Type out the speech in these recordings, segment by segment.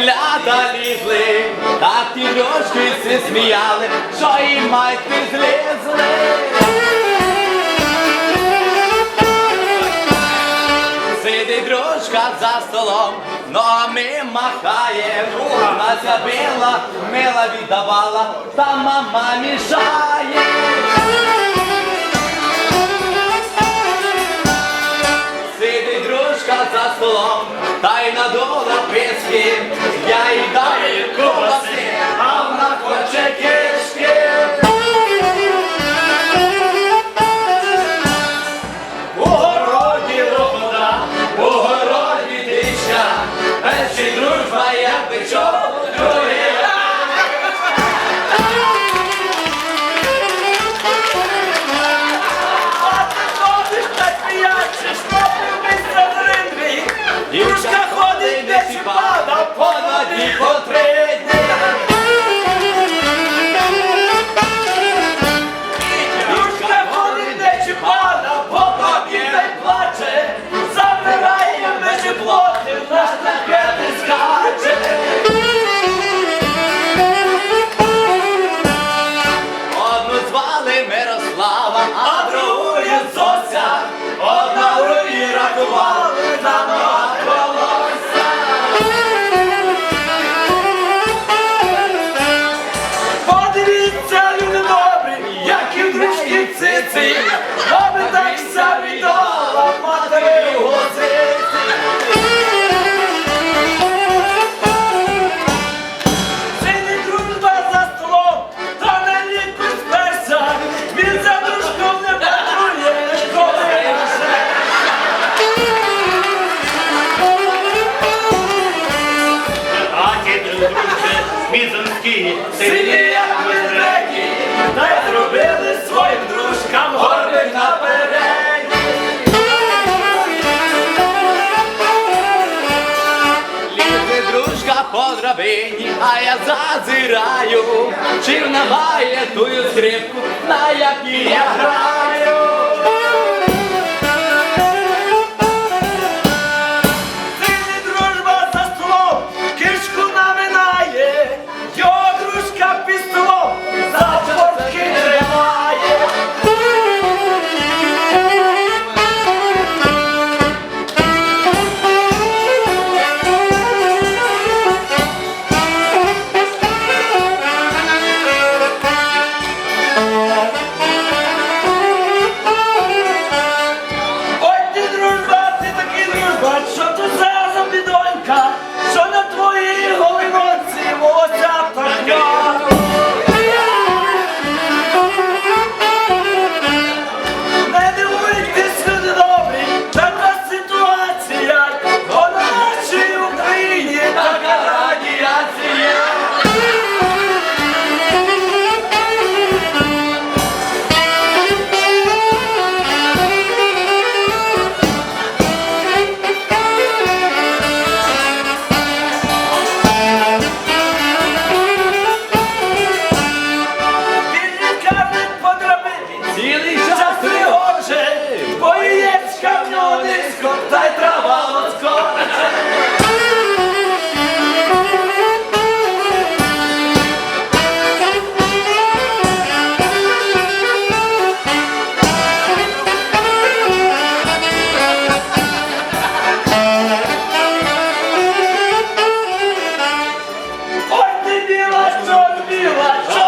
телята лізли, та ті льошки всі сміяли, що і майки злізли. Сидить дружка за столом, ну а ми махає, Мася била, мила віддавала, та мама мішає. я їй даю ковбаски, а вона хоче ки. драбині, а я зазираю, чи вона має тую скрипку, на якій я граю. Біла!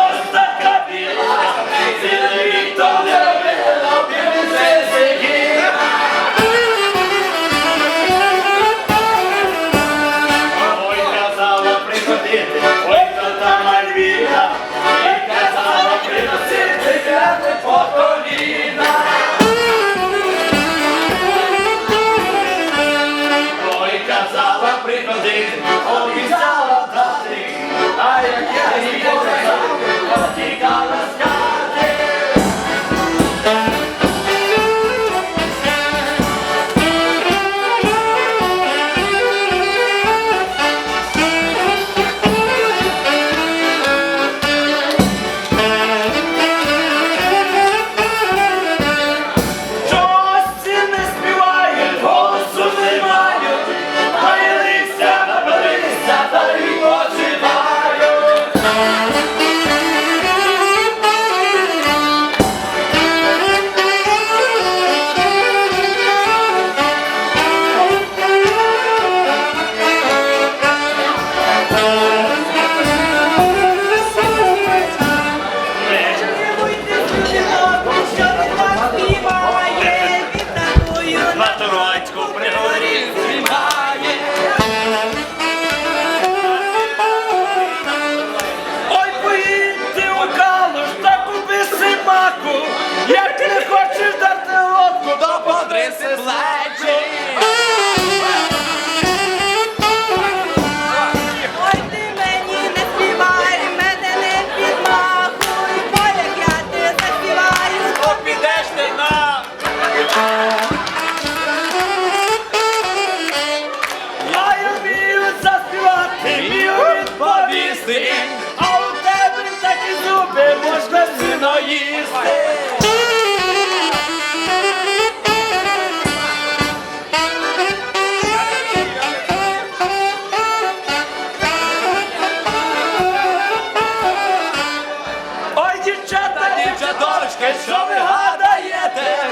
Таке, що ви гадаєте,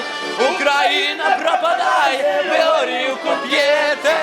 Україна пропадає, ви горівку п'єте.